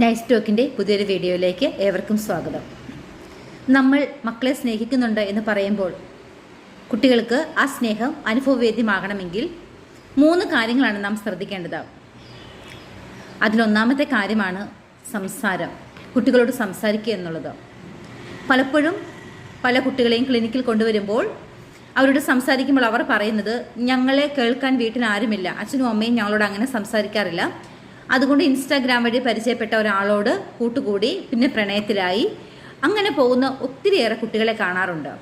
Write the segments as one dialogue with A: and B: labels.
A: Nice ടോക്കിന്റെ പുതിയൊരു വീഡിയോയിലേക്ക് ഏവർക്കും സ്വാഗതം. നമ്മൾ മക്കളെ സ്നേഹിക്കുന്നുണ്ട് എന്ന് പറയുമ്പോൾ കുട്ടികൾക്ക് ആ സ്നേഹം അനുഭവവേദ്യമാകണമെങ്കിൽ മൂന്ന് കാര്യങ്ങളാണ് നാം ശ്രദ്ധിക്കേണ്ടത്. അതിലൊന്നാമത്തെ കാര്യമാണ് സംസാരം കുട്ടികളോട് സംസാരിക്കുക എന്നുള്ളത്. പലപ്പോഴും പല കുട്ടികളെയും ക്ലിനിക്കിൽ കൊണ്ടുവരുമ്പോൾ അവരോട് സംസാരിക്കുമ്പോൾ അവർ പറയുന്നത് ഞങ്ങളെ കേൾക്കാൻ വീട്ടിൽ ആരുമില്ല അച്ഛനും അമ്മയും ഞങ്ങളോട് അങ്ങനെ സംസാരിക്കാറില്ല അതുകൊണ്ട് ഇൻസ്റ്റാഗ്രാം വഴി പരിചയപ്പെട്ട ഒരാളോട് കൂട്ടുകൂടി പിന്നെ പ്രണയത്തിലായി. അങ്ങനെ പോകുന്ന ഒത്തിരിയേറെ കുട്ടികളെ കാണാറുണ്ട്.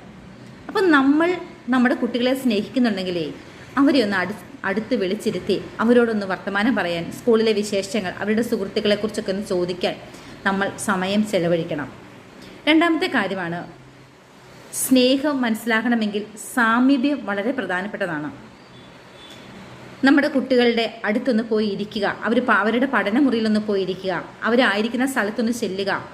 A: അപ്പം നമ്മൾ നമ്മുടെ കുട്ടികളെ സ്നേഹിക്കുന്നുണ്ടെങ്കിലേ അവരെ ഒന്ന് അടു അടുത്ത് വിളിച്ചിരുത്തി അവരോടൊന്ന് വർത്തമാനം പറയാൻ സ്കൂളിലെ വിശേഷങ്ങൾ അവരുടെ സുഹൃത്തുക്കളെക്കുറിച്ചൊക്കെ ഒന്ന് ചോദിക്കാൻ നമ്മൾ സമയം ചെലവഴിക്കണം. രണ്ടാമത്തെ കാര്യമാണ് സ്നേഹം മനസ്സിലാക്കണമെങ്കിൽ സാമീപ്യം വളരെ പ്രധാനപ്പെട്ടതാണ്. നമ്മുടെ കുട്ടികളുടെ അടുത്തൊന്ന് പോയി ഇരിക്കുക അവർ അവരുടെ പഠനമുറിയിലൊന്ന് പോയി ഇരിക്കുക അവരായിരിക്കുന്ന സ്ഥലത്തൊന്ന് ചെല്ലുക.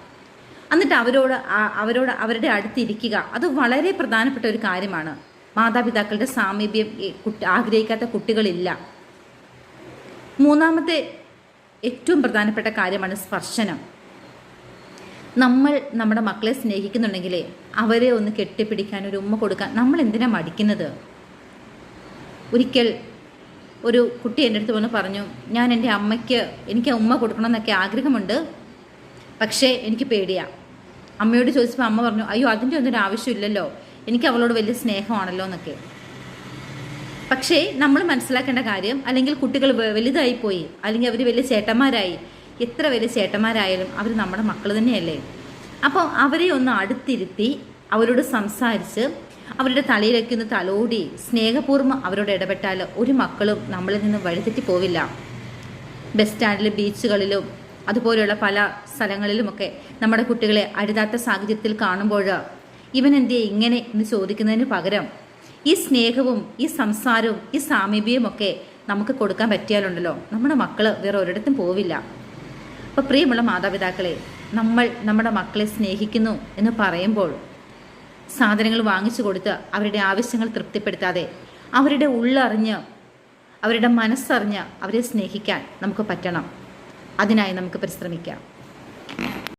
A: എന്നിട്ട് അവരോട് അവരോട് അവരുടെ അടുത്തിരിക്കുക. അത് വളരെ പ്രധാനപ്പെട്ട ഒരു കാര്യമാണ്. മാതാപിതാക്കളുടെ സാമീപ്യം ആഗ്രഹിക്കാത്ത കുട്ടികളില്ല. മൂന്നാമത്തെ ഏറ്റവും പ്രധാനപ്പെട്ട കാര്യമാണ് സ്പർശനം. നമ്മൾ നമ്മുടെ മക്കളെ സ്നേഹിക്കുന്നുണ്ടെങ്കിൽ അവരെ ഒന്ന് കെട്ടിപ്പിടിക്കാൻ ഒരു ഉമ്മ കൊടുക്കാൻ നമ്മൾ എന്തിനാണ് മടിക്കുന്നത്? ഒരിക്കൽ ഒരു കുട്ടി എന്റെ അടുത്ത് വന്ന് പറഞ്ഞു ഞാൻ എന്റെ അമ്മയ്ക്ക് എനിക്ക് ഉമ്മ കൊടുക്കണമെന്നൊക്കെ ആഗ്രഹമുണ്ട് പക്ഷേ എനിക്ക് പേടിയാണ് അമ്മയോട് ചോദിച്ചപ്പോൾ അമ്മ പറഞ്ഞു അയ്യോ അതിന്റെ ഒന്നും ആവശ്യമില്ലല്ലോ എനിക്ക് അവളോട് വലിയ സ്നേഹമാണല്ലോ എന്നൊക്കെ. പക്ഷേ നമ്മൾ മനസ്സിലാക്കേണ്ട കാര്യം അല്ലെങ്കിൽ കുട്ടികൾ വലുതായി പോയി അല്ലെങ്കിൽ അവർ വലിയ ചേട്ടന്മാരായി എത്ര വലിയ ചേട്ടന്മാരായാലും അവർ നമ്മുടെ മക്കൾ തന്നെയല്ലേ? അപ്പോൾ അവരെ ഒന്ന് അടുത്തിരുത്തി അവരോട് സംസാരിച്ച് അവരുടെ തലയിലേക്ക് തലോടി സ്നേഹപൂർവം അവരോട് ഇടപെട്ടാൽ ഒരു മക്കളും നമ്മളിൽ നിന്ന് വഴിതെറ്റി പോവില്ല. ബസ് സ്റ്റാൻഡിലും ബീച്ചുകളിലും അതുപോലെയുള്ള പല സ്ഥലങ്ങളിലുമൊക്കെ നമ്മുടെ കുട്ടികളെ അരുതാത്ത സാഹചര്യത്തിൽ കാണുമ്പോൾ ഇവൻ എന്തിയെ ഇങ്ങനെ എന്ന് ചോദിക്കുന്നതിന് പകരം ഈ സ്നേഹവും ഈ സംസാരവും ഈ സാമീപ്യവും ഒക്കെ നമുക്ക് കൊടുക്കാൻ പറ്റിയാലുണ്ടല്ലോ. നമ്മുടെ മക്കൾ വേറെ ഒരിടത്തും പോവില്ല. അപ്പോൾ പ്രിയമുള്ള മാതാപിതാക്കളെ നമ്മൾ നമ്മുടെ മക്കളെ സ്നേഹിക്കുന്നു എന്ന് പറയുമ്പോൾ സാധനങ്ങൾ വാങ്ങിച്ചു കൊടുത്ത് അവരുടെ ആവശ്യങ്ങൾ തൃപ്തിപ്പെടുത്താതെ അവരുടെ ഉള്ളറിഞ്ഞ് അവരുടെ മനസ്സറിഞ്ഞ് അവരെ സ്നേഹിക്കാൻ നമുക്ക് പറ്റണം. അതിനായി നമുക്ക് പരിശ്രമിക്കാം.